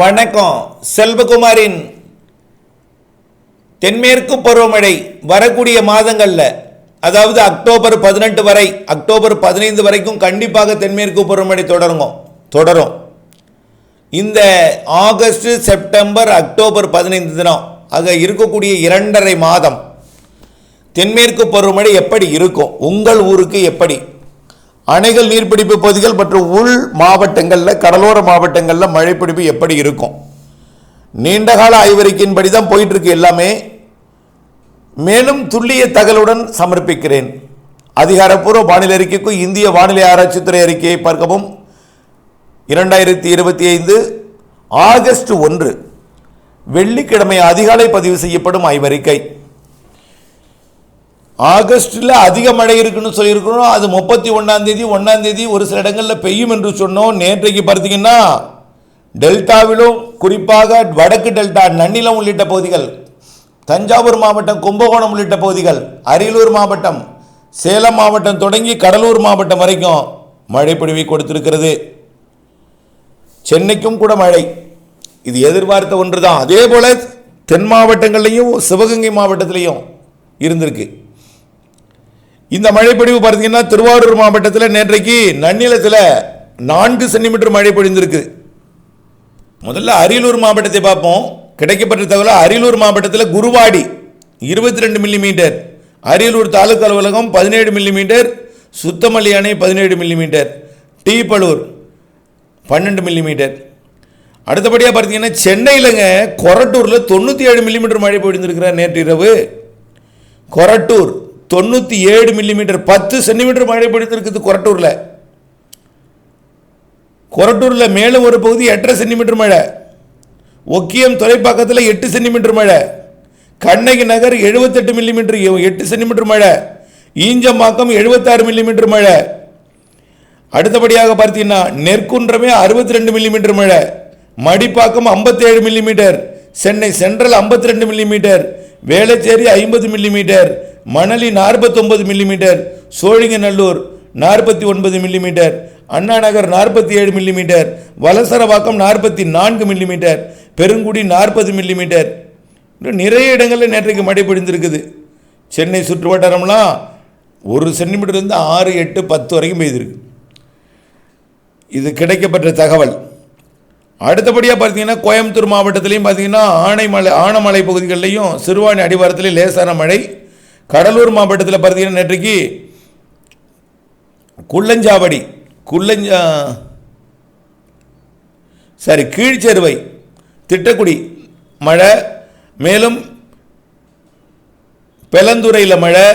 வணக்கம். செல்வகுமாரின் தென்மேற்கு பருவமழை வரக்கூடிய மாதங்களில் அதாவது அக்டோபர் பதினெட்டு வரை அக்டோபர் பதினைந்து வரைக்கும் கண்டிப்பாக தென்மேற்கு பருவமழை தொடருங்க தொடரும். இந்த ஆகஸ்ட் செப்டம்பர் அக்டோபர் பதினைந்து தினம் ஆக இருக்கக்கூடிய இரண்டரை மாதம் தென்மேற்கு பருவமழை எப்படி இருக்கும்? உங்கள் ஊருக்கு எப்படி? அணைகள் நீர்பிடிப்பு பகுதிகள் மற்றும் உள் மாவட்டங்களில் கடலோர மாவட்டங்களில் மழைப்பிடிப்பு எப்படி இருக்கும்? நீண்டகால ஆய்வறிக்கையின்படி தான் போயிட்டுருக்கு எல்லாமே. மேலும் துல்லிய தகவலுடன் சமர்ப்பிக்கிறேன். அதிகாரப்பூர்வ வானிலை அறிக்கைக்கும் இந்திய வானிலை ஆராய்ச்சித்துறை அறிக்கையை பார்க்கவும். இரண்டாயிரத்தி இருபத்தி ஐந்து ஆகஸ்ட் ஒன்று வெள்ளிக்கிழமை அதிகாலை பதிவு செய்யப்படும் ஆய்வறிக்கை. ஆகஸ்டில் அதிக மழை இருக்குன்னு சொல்லியிருக்கிறோம். அது முப்பத்தி ஒன்றாம் தேதி ஒன்றாம் தேதி ஒரு சில இடங்களில் பெய்யும் என்று சொன்னோம். நேற்றைக்கு பார்த்தீங்கன்னா டெல்டாவிலும் குறிப்பாக வடக்கு டெல்டா நன்னிலம் உள்ளிட்ட பகுதிகள் தஞ்சாவூர் மாவட்டம் கும்பகோணம் உள்ளிட்ட பகுதிகள் அரியலூர் மாவட்டம் சேலம் மாவட்டம் தொடங்கி கடலூர் மாவட்டம் வரைக்கும் மழை பொழிவை கொடுத்திருக்கிறது. சென்னைக்கும் கூட மழை. இது எதிர்பார்த்த ஒன்று தான் அதே போல் தென் மாவட்டங்கள்லையும் சிவகங்கை மாவட்டத்திலையும் இருந்திருக்கு. இந்த மழைப்பொழிவு பார்த்தீங்கன்னா திருவாரூர் மாவட்டத்தில் நேற்றைக்கு நன்னிலத்தில் நான்கு சென்டிமீட்டர் மழை பொழிந்திருக்கு. முதல்ல அரியலூர் மாவட்டத்தை பார்ப்போம். கிடைக்கப்பட்ட தகவல் அரியலூர் மாவட்டத்தில் குருவாடி இருபத்தி ரெண்டு மில்லிமீட்டர் அரியலூர் தாலுக்கா அலுவலகம் பதினேழு மில்லிமீட்டர் சுத்தமல்லி அணை பதினேழு மில்லிமீட்டர் டீப்பலூர் பன்னெண்டு மில்லிமீட்டர். அடுத்தபடியாக பார்த்தீங்கன்னா சென்னையிலங்க கொரட்டூரில் தொண்ணூற்றி ஏழு மில்லிமீட்டர் மழை பொழிந்திருக்கிறார் நேற்று இரவு. கொரட்டூர் தொண்ணூற்றி ஏழு மில்லிமீட்டர் பத்து சென்டிமீட்டர் மழை பொழிந்திருக்குது கொரட்டூரில். கொரட்டூரில் மேலும் ஒரு பகுதி எட்டரை சென்டிமீட்டர் மழை. ஒக்கியம் தொலைப்பாக்கத்தில் எட்டு சென்டிமீட்டர் மழை. கண்ணகி நகர் எழுபத்தெட்டு மில்லிமீட்டர் எட்டு சென்டிமீட்டர் மழை. ஈஞ்சம்பாக்கம் எழுபத்தாறு மில்லிமீட்டர் மழை. அடுத்தபடியாக பார்த்தீங்கன்னா நெற்குன்றமே அறுபத்தி ரெண்டு மில்லிமீட்டர் மழை. மடிப்பாக்கம் ஐம்பத்தேழு மில்லிமீட்டர் சென்னை சென்ட்ரல் ஐம்பத்தி ரெண்டு மில்லிமீட்டர் வேளச்சேரி ஐம்பது மில்லிமீட்டர் மணலி நாற்பத்தொம்பது மில்லிமீட்டர் சோழிங்கநல்லூர் நாற்பத்தி ஒன்பது மில்லிமீட்டர் அண்ணாநகர் நாற்பத்தி ஏழு மில்லிமீட்டர் வலசரவாக்கம் நாற்பத்தி நான்கு மில்லிமீட்டர் பெருங்குடி நாற்பது மில்லிமீட்டர் இன்னும் நிறைய இடங்களில் நேற்றைக்கு மழை பொழிந்திருக்குது. சென்னை சுற்று வட்டாரம்லாம் ஒரு சென்டிமீட்டர் இருந்து ஆறு எட்டு பத்து வரைக்கும் பெய்திருக்கு. இது கிடைக்கப்பட்ட தகவல். அடுத்தபடியாக பார்த்தீங்கன்னா கோயம்புத்தூர் மாவட்டத்திலையும் பார்த்தீங்கன்னா ஆனைமலை ஆனமலை பகுதிகளிலையும் சிறுவாணி அடிவாரத்திலையும் லேசான மழை கடலூர் மாவட்டத்தில் பார்த்தீங்கன்னா நேற்றைக்கு குள்ளஞ்சாவடி குள்ளஞ்சா சாரி கீழ்ச்செருவை திட்டக்குடி மழை மேலும் பெலந்துறையில் மழை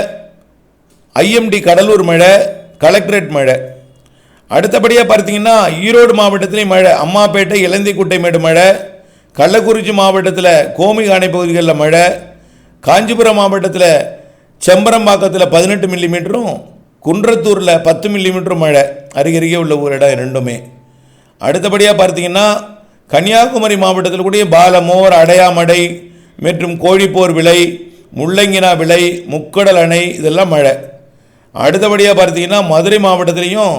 ஐஎம்டி கடலூர் மழை கலெக்டரேட் மழை. அடுத்தபடியாக பார்த்தீங்கன்னா ஈரோடு மாவட்டத்திலையும் மழை அம்மாப்பேட்டை இளந்திக்குட்டைமேடு மழை கள்ளக்குறிச்சி மாவட்டத்தில் கோமிகானை பகுதிகளில் மழை காஞ்சிபுரம் மாவட்டத்தில் செம்பரம்பாக்கத்தில் பதினெட்டு மில்லிமீட்டரும் குன்றத்தூரில் பத்து மில்லிமீட்டரும் மழை. அருகருகே உள்ள ஒரு இடம் ரெண்டுமே அடுத்தபடியாக பார்த்தீங்கன்னா கன்னியாகுமரி மாவட்டத்தில் கூட பாலமோர் அடையாமடை மற்றும் கோழிப்போர் விலை முள்ளங்கினா விலை முக்கடல் அணை இதெல்லாம் மழை. அடுத்தபடியாக பார்த்தீங்கன்னா மதுரை மாவட்டத்திலையும்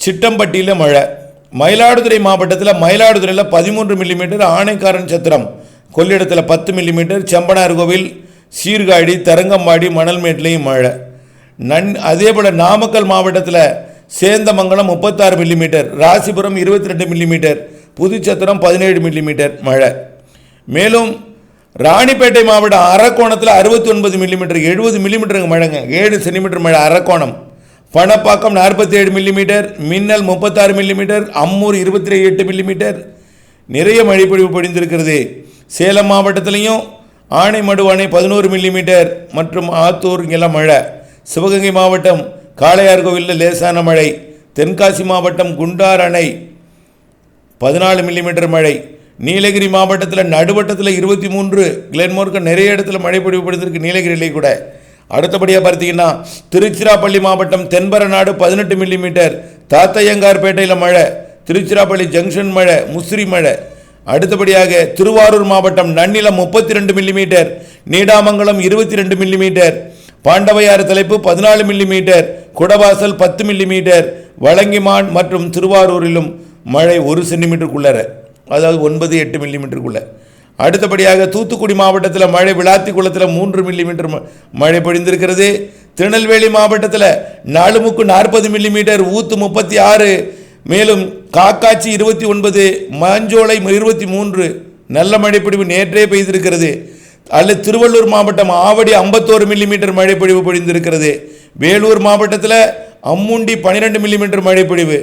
சிட்டம்பட்டியில் மழை. மயிலாடுதுறை மாவட்டத்தில் மயிலாடுதுறையில் பதிமூன்று மில்லிமீட்டர் ஆனைக்காரன் சத்திரம். கொள்ளிடத்தில் பத்து மில்லிமீட்டர் செம்பனார் கோவில் சீர்காழி தரங்கம்பாடி மணல்மேட்லேயும் மழை. நன் அதே போல் நாமக்கல் மாவட்டத்தில் சேந்தமங்கலம் முப்பத்தாறு மில்லிமீட்டர் ராசிபுரம் இருபத்தி ரெண்டு மில்லிமீட்டர் புதுச்சத்திரம் பதினேழு மில்லிமீட்டர் மழை. மேலும் ராணிப்பேட்டை மாவட்டம் அரக்கோணத்தில் அறுபத்தி ஒன்பது மில்லிமீட்டர் எழுபது மில்லிமீட்டருங்க மழைங்க. ஏழு சென்டிமீட்டர் மழை அரக்கோணம். பணப்பாக்கம் நாற்பத்தி ஏழு மில்லிமீட்டர் மின்னல் முப்பத்தாறு மில்லிமீட்டர் அம்மூர் இருபத்தி எட்டு மில்லிமீட்டர் நிறைய மழை பொழிவு பொழிந்திருக்கிறது. சேலம் மாவட்டத்திலையும் ஆனைமடு அணை பதினோரு மில்லிமீட்டர் மற்றும் ஆத்தூர் நிலமழை. மழை சிவகங்கை மாவட்டம் காளையார் கோவிலில் லேசான மழை. தென்காசி மாவட்டம் குண்டார் அணை பதினாலு மில்லிமீட்டர் மழை. நீலகிரி மாவட்டத்தில் நடுவட்டத்தில் இருபத்தி மூன்று கிளென்மோர்க்கு நிறைய இடத்துல மழை பொழிவு நீலகிரியிலே கூட. அடுத்தபடியாக பார்த்தீங்கன்னா திருச்சிராப்பள்ளி மாவட்டம் தென்பரநாடு பதினெட்டு மில்லிமீட்டர் தாத்தையங்கார்பேட்டையில் மழை. திருச்சிராப்பள்ளி ஜங்ஷன் மழை முசிறி மழை. அடுத்தபடியாக திருவாரூர் மாவட்டம் நன்னிலம் முப்பத்தி ரெண்டு மில்லிமீட்டர் நீடாமங்கலம் இருபத்தி ரெண்டு மில்லிமீட்டர் பாண்டவையாறு தலைப்பு பதினாலு மில்லிமீட்டர் குடவாசல் பத்து மில்லிமீட்டர் வலங்கிமான் மற்றும் திருவாரூரிலும் மழை ஒரு சென்டிமீட்டருக்குள்ளர அதாவது ஒன்பது எட்டு மில்லிமீட்டருக்குள்ள அடுத்தபடியாக தூத்துக்குடி மாவட்டத்தில் மழை விளாத்தி குளத்தில் மூன்று மில்லிமீட்டர் மழை பொழிந்திருக்கிறது. திருநெல்வேலி மாவட்டத்தில் நாலுமுக்கு நாற்பது மில்லிமீட்டர் ஊத்து முப்பத்தி ஆறு மேலும் காக்காச்சி இருபத்தி ஒன்பது மாஞ்சோலை இருபத்தி மூன்று நல்ல மழைப்பொழிவு நேற்றே பெய்திருக்கிறது. அல்லது திருவள்ளூர் மாவட்டம் ஆவடி ஐம்பத்தோரு மில்லிமீட்டர் மழைப்பொழிவு பொழிந்திருக்கிறது. வேலூர் மாவட்டத்தில் அம்முண்டி பன்னிரெண்டு மில்லிமீட்டர் மழைப்பொழிவு.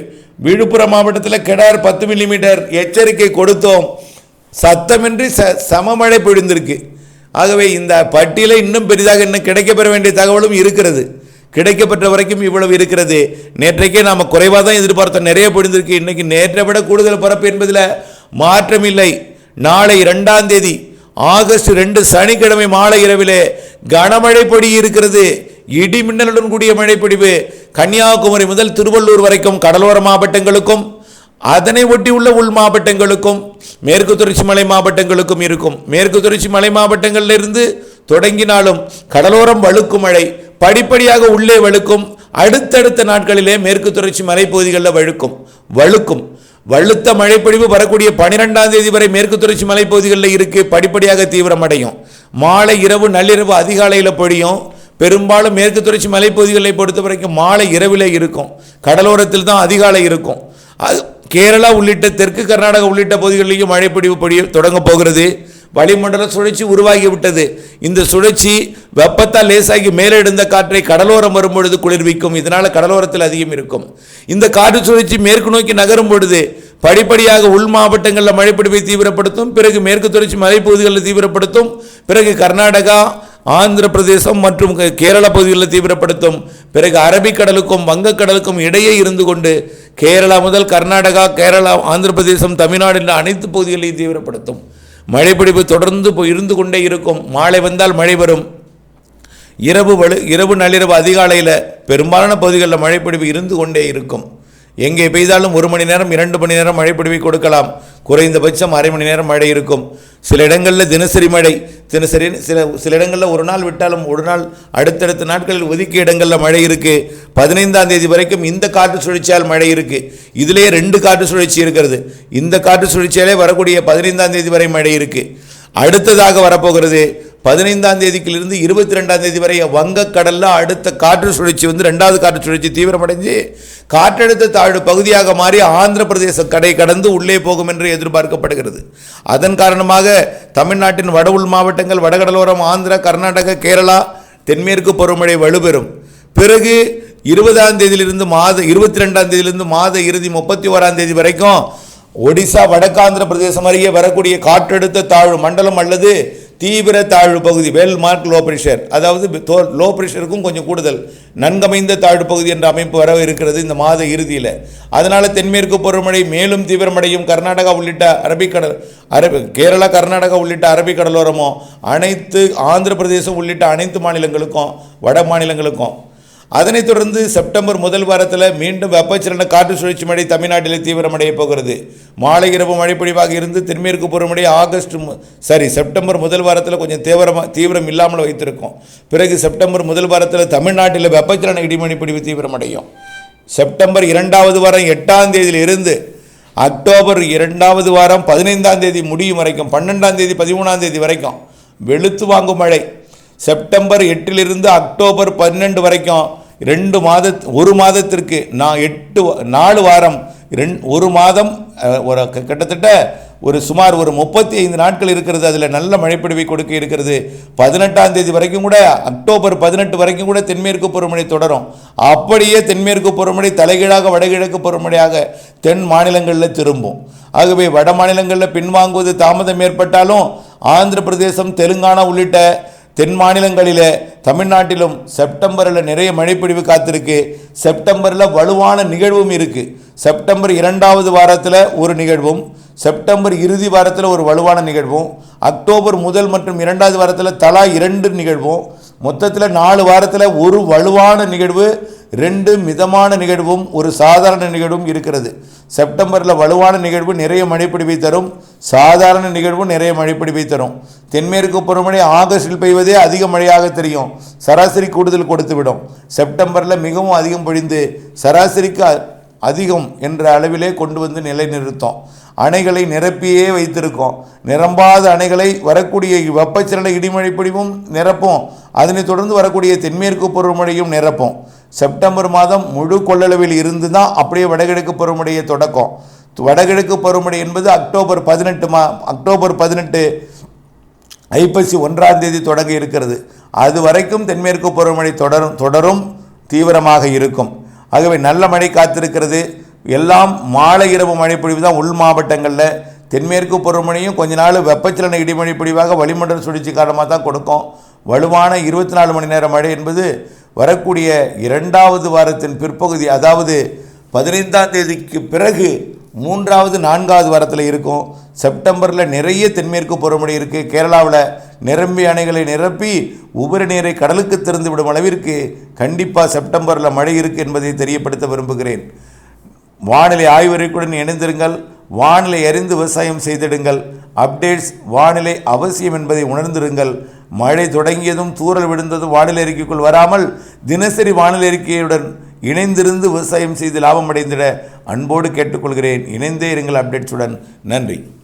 விழுப்புரம் மாவட்டத்தில் கெடார் பத்து மில்லிமீட்டர் எச்சரிக்கை கொடுத்தோம். சத்தமின்றி ச சமமழை பொழிந்திருக்கு. ஆகவே இந்த பட்டியலை இன்னும் பெரிதாக இன்னும் கிடைக்கப்பெற வேண்டிய தகவலும் இருக்கிறது. கிடைக்கப்பெற்ற வரைக்கும் இவ்வளவு இருக்கிறது. நேற்றைக்கே நாம் குறைவாக தான் எதிர்பார்த்தோம். நிறைய பொழிந்திருக்கு. இன்றைக்கி நேற்றை விட கூடுதல் பரப்பு என்பதில் மாற்றமில்லை. நாளை ரெண்டாம் தேதி ஆகஸ்ட் ரெண்டு சனிக்கிழமை மாலை இரவிலே கனமழை பொடி இருக்கிறது. இடி மின்னலுடன் கூடிய மழைப்பொடிவு கன்னியாகுமரி முதல் திருவள்ளூர் வரைக்கும் கடலோர மாவட்டங்களுக்கும் அதனை ஒட்டியுள்ள உள் மாவட்டங்களுக்கும் மேற்கு தொடர்ச்சி மலை மாவட்டங்களுக்கும் இருக்கும். மேற்கு தொடர்ச்சி மலை மாவட்டங்களிலிருந்து தொடங்கினாலும் கடலோரம் வழுக்கும் மழை படிப்படியாக உள்ளே வழுக்கும். அடுத்தடுத்த நாட்களிலே மேற்கு தொடர்ச்சி மலைப்பகுதிகளில் வழுக்கும். வழுக்கும். வழுத்த மழைப்பொழிவு வரக்கூடிய பனிரெண்டாம் தேதி வரை மேற்கு தொடர்ச்சி மலைப்பகுதிகளில் இருக்கு. படிப்படியாக தீவிரமடையும். மாலை இரவு நள்ளிரவு அதிகாலையில் பொழியும். பெரும்பாலும் மேற்கு தொடர்ச்சி மலைப்பகுதிகளை பொறுத்த வரைக்கும் மாலை இரவிலே இருக்கும். கடலோரத்தில் தான் அதிகாலை இருக்கும். அது கேரளா உள்ளிட்ட தெற்கு கர்நாடகா உள்ளிட்ட பகுதிகளிலேயும் மழைப்பொழிவு பொழிய தொடங்க போகிறது. வளிமண்டல சுழற்சி உருவாகிவிட்டது. இந்த சுழற்சி வெப்பத்தால் லேசாகி மேலே எழுந்த காற்றை கடலோரம் வரும்பொழுது குளிர்விக்கும். இதனால் கடலோரத்தில் அதிகம் இருக்கும். இந்த காற்று சுழற்சி மேற்கு நோக்கி நகரும் பொழுது படிப்படியாக உள் மாவட்டங்களில் மழைப்பிடிப்பை தீவிரப்படுத்தும். பிறகு மேற்கு தொடர்ச்சி மலைப்பகுதிகளில் தீவிரப்படுத்தும். பிறகு கர்நாடகா ஆந்திர பிரதேசம் மற்றும் கேரள பகுதிகளில் தீவிரப்படுத்தும். பிறகு அரபிக்கடலுக்கும் வங்கக்கடலுக்கும் இடையே இருந்து கொண்டு கேரளா முதல் கர்நாடகா கேரளா ஆந்திர பிரதேசம் தமிழ்நாடு என்ற அனைத்து பகுதிகளையும் தீவிரப்படுத்தும். மழைப்பிடிப்பு தொடர்ந்து இருந்து கொண்டே இருக்கும். மாலை வந்தால் மழை வரும் இரவு வலு இரவு நள்ளிரவு அதிகாலையில் பெரும்பாலான பகுதிகளில் மழைப்பிடிப்பு இருந்து கொண்டே இருக்கும். எங்கே பெய்தாலும் ஒரு மணி நேரம் இரண்டு மணி நேரம் மழைப்பொழிவை கொடுக்கலாம். குறைந்தபட்சம் அரை மணி நேரம் மழை இருக்கும். சில இடங்களில் தினசரி மழை. தினசரி சில சில இடங்களில் ஒரு நாள் விட்டாலும் ஒரு நாள் அடுத்தடுத்த நாட்களில் ஒதுக்கிய இடங்களில் மழை இருக்குது பதினைந்தாம் தேதி வரைக்கும் இந்த காற்று சுழற்சியால் மழை இருக்குது இதிலேயே ரெண்டு காற்று சுழற்சி இருக்கிறது. இந்த காற்று சுழற்சியாலே வரக்கூடிய பதினைந்தாம் தேதி வரை மழை இருக்குது அடுத்ததாக வரப்போகிறது பதினைந்தாம் தேதிக்கிலிருந்து இருபத்தி ரெண்டாம் தேதி வரை வங்கக்கடலில் அடுத்த காற்று சுழற்சி வந்து ரெண்டாவது காற்று சுழற்சி தீவிரமடைஞ்சு காற்றழுத்த தாழ்வு பகுதியாக மாறி ஆந்திர பிரதேச கடை கடந்து உள்ளே போகும் என்று எதிர்பார்க்கப்படுகிறது. அதன் காரணமாக தமிழ்நாட்டின் வட உள் மாவட்டங்கள் வடகடலோரம் ஆந்திரா கர்நாடகா கேரளா தென்மேற்கு பருவமழை வலுப்பெறும். பிறகு இருபதாம் தேதியிலிருந்து மாத இருபத்தி ரெண்டாம் தேதியிலிருந்து மாத இறுதி முப்பத்தி ஓராம் தேதி வரைக்கும் ஒடிசா வடக்காந்திர பிரதேசம் அருகே வரக்கூடிய காற்றழுத்த தாழ்வு மண்டலம் அல்லது தீவிர தாழ்வு பகுதி வெல் மார்க் லோ ப்ரெஷர் அதாவது லோ பிரஷருக்கும் கொஞ்சம் கூடுதல். நன்கமைந்த தாழ்வு பகுதி என்ற அமைப்பு வர இருக்கிறது இந்த மாத இறுதியில். அதனால் தென்மேற்கு பருவமழை மேலும் தீவிரமடையும். கர்நாடகா உள்ளிட்ட அரபிக்கடல் அரபி கேரளா கர்நாடகா உள்ளிட்ட அரபிக்கடலோரமும் அனைத்து ஆந்திர பிரதேசம் உள்ளிட்ட அனைத்து மாநிலங்களுக்கும் வட மாநிலங்களுக்கும் அதனைத் தொடர்ந்து செப்டம்பர் முதல் வாரத்தில் மீண்டும் வெப்பச்சலன காற்று சுழற்சி மழை தமிழ்நாட்டில் தீவிரமடைய போகிறது. மாலை இரவு மழைப்பொழிவாக இருந்து தென்மேற்கு பருவமழை ஆகஸ்ட் சாரி செப்டம்பர் முதல் வாரத்தில் கொஞ்சம் தீவிரமாக தீவிரம் இல்லாமல் வைத்திருக்கும். பிறகு செப்டம்பர் முதல் வாரத்தில் தமிழ்நாட்டில் வெப்பச்சலன இடிமழை பொழிவு தீவிரமடையும். செப்டம்பர் இரண்டாவது வாரம் எட்டாம் தேதியிலிருந்து அக்டோபர் இரண்டாவது வாரம் பதினைந்தாம் தேதி முடியும் வரைக்கும் பன்னெண்டாம் தேதி பதிமூணாம் தேதி வரைக்கும் வெளுத்து வாங்கும் மழை. செப்டம்பர் எட்டிலிருந்து அக்டோபர் பன்னெண்டு வரைக்கும் ரெண்டு மாத ஒரு மாதத்திற்கு நான் எட்டு நாலு வாரம் ரெண் ஒரு மாதம் ஒரு கிட்டத்தட்ட ஒரு சுமார் ஒரு முப்பத்தி ஐந்து நாட்கள் இருக்கிறது. அதில் நல்ல மழைப்பிடிவை கொடுக்க இருக்கிறது. பதினெட்டாம் தேதி வரைக்கும் கூட அக்டோபர் பதினெட்டு வரைக்கும் கூட தென்மேற்கு பருவமழை தொடரும். அப்படியே தென்மேற்கு பருவமழை தலைகீழாக வடகிழக்கு பருவமழையாக தென் மாநிலங்களில் திரும்பும். ஆகவே வட மாநிலங்களில் பின்வாங்குவது தாமதம் ஏற்பட்டாலும் ஆந்திர பிரதேசம் தெலுங்கானா உள்ளிட்ட தென் மாநிலங்களில் தமிழ்நாட்டிலும் செப்டம்பரில் நிறைய மழைப்பிடிவு காத்திருக்கு. செப்டம்பரில் வலுவான நிகழ்வும் இருக்குது செப்டம்பர் இரண்டாவது வாரத்தில் ஒரு நிகழ்வும் செப்டம்பர் இறுதி வாரத்தில் ஒரு வலுவான நிகழ்வும் அக்டோபர் முதல் மற்றும் இரண்டாவது வாரத்தில் தலா இரண்டு நிகழ்வும் மொத்தத்தில் நாலு வாரத்தில் ஒரு வலுவான நிகழ்வு ரெண்டு மிதமான நிகழ்வும் ஒரு சாதாரண நிகழ்வும் இருக்கிறது. செப்டம்பரில் வலுவான நிகழ்வு நிறைய மழைப்பிடிவை தரும். சாதாரண நிகழ்வும் நிறைய மழைப்பிடிவை தரும். தென்மேற்கு பருவமழை ஆகஸ்டில் பெய்வதே அதிக மழையாக தெரியும். சராசரி கூடுதல் கொடுத்துவிடும். செப்டம்பரில் மிகவும் அதிகம் பொழிந்து சராசரிக்கு அதிகம் என்ற அளவிலே கொண்டு வந்து நிலைநிறுத்தும். அணைகளை நிரப்பியே வைத்திருக்கோம். நிரம்பாத அணைகளை வரக்கூடிய வெப்பச்சலன இடிமழை பிடிவும் நிரப்பும். அதனைத் தொடர்ந்து வரக்கூடிய தென்மேற்கு பருவமழையும் நிரப்பும். செப்டம்பர் மாதம் முழு கொள்ளளவில் இருந்து தான் அப்படியே வடகிழக்கு பருவமழையை தொடக்கம். வடகிழக்கு பருவமழை என்பது அக்டோபர் பதினெட்டு மா அக்டோபர் பதினெட்டு ஐப்பசி ஒன்றாம் தேதி தொடங்க இருக்கிறது. அது வரைக்கும் தென்மேற்கு பருவமழை தொடரும் தொடரும் தீவிரமாக இருக்கும். ஆகவே நல்ல மழை காத்திருக்கிறது. எல்லாம் மாலை இரவு மழை பொழிவு தான் உள் மாவட்டங்களில். தென்மேற்கு பருவமழையும் கொஞ்ச நாள் வெப்பச்சலன இடிமழை பொழிவாக வளிமண்டல சுழற்சி காரணமாக தான் கொடுக்கும். வலுவான இருபத்தி நாலு மணி நேர மழை என்பது வரக்கூடிய இரண்டாவது வாரத்தின் பிற்பகுதி அதாவது பதினைந்தாம் தேதிக்கு பிறகு மூன்றாவது நான்காவது வாரத்தில் இருக்கும். செப்டம்பரில் நிறைய தென்மேற்கு பருவமழை இருக்குது கேரளாவில் நிரம்பி அணைகளை நிரப்பி உபரி நீரை கடலுக்கு திறந்து விடும் அளவிற்கு கண்டிப்பாக செப்டம்பரில் மழை இருக்குது என்பதை தெரியப்படுத்த விரும்புகிறேன். வானிலை ஆய்வறிக்குடன் இணைந்திருங்கள். வானிலை அறிந்து விவசாயம் செய்திடுங்கள். அப்டேட்ஸ் வானிலை அவசியம் என்பதை உணர்ந்திருங்கள். மழை தொடங்கியதும் தூறல் விழுந்ததும் வானிலை அறிக்கைக்குள் வராமல் தினசரி வானிலை அறிக்கையுடன் இணைந்திருந்து விவசாயம் செய்து லாபம் அடைந்திட அன்போடு கேட்டுக்கொள்கிறேன். இணைந்தே இருங்கள் அப்டேட்ஸுடன். நன்றி.